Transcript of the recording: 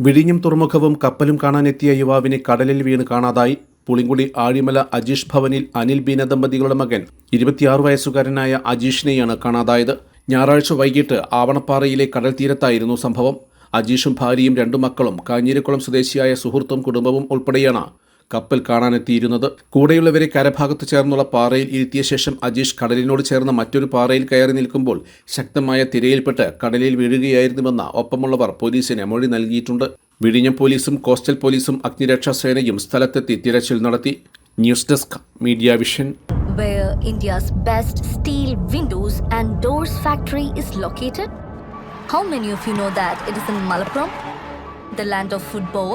വിഴിഞ്ഞം തുറമുഖവും കപ്പലും കാണാനെത്തിയ യുവാവിനെ കടലിൽ വീണ് കാണാതായി. പുളിങ്കുടി ആഴിമല അജീഷ് ഭവനിൽ അനിൽ ബീന ദമ്പതികളുടെ മകൻ ഇരുപത്തിയാറ് വയസ്സുകാരനായ അജീഷിനെയാണ് കാണാതായത്. ഞായറാഴ്ച വൈകിട്ട് ആവണപ്പാറയിലെ കടൽ തീരത്തായിരുന്നു സംഭവം. അജീഷും ഭാര്യയും രണ്ടു മക്കളും കാഞ്ഞിരക്കുളം സ്വദേശിയായ സുഹൃത്തും കുടുംബവും ഉൾപ്പെടെയാണ് കപ്പൽ കാണാനെത്തിയിരുന്നത് കൂടെയുള്ളവരെ കരഭാഗത്ത് ചേർന്നുള്ള പാറയിൽ ഇരുത്തിയ ശേഷം അജീഷ് കടലിനോട് ചേർന്ന മറ്റൊരു പാറയിൽ കയറി നിൽക്കുമ്പോൾ ശക്തമായ തിരയിൽപ്പെട്ട് കടലിൽ വീഴുകയായിരുന്നുവെന്ന ഒപ്പമുള്ളവർ പോലീസിന് മൊഴി നൽകിയിട്ടുണ്ട് വിഴിഞ്ഞം പോലീസും കോസ്റ്റൽ പോലീസും അഗ്നിരക്ഷാ സേനയും സ്ഥലത്തെത്തി തിരച്ചിൽ നടത്തി news desk media vision where India's best steel windows and doors factory is located? How many of you know that it is in Malappuram, the land of football?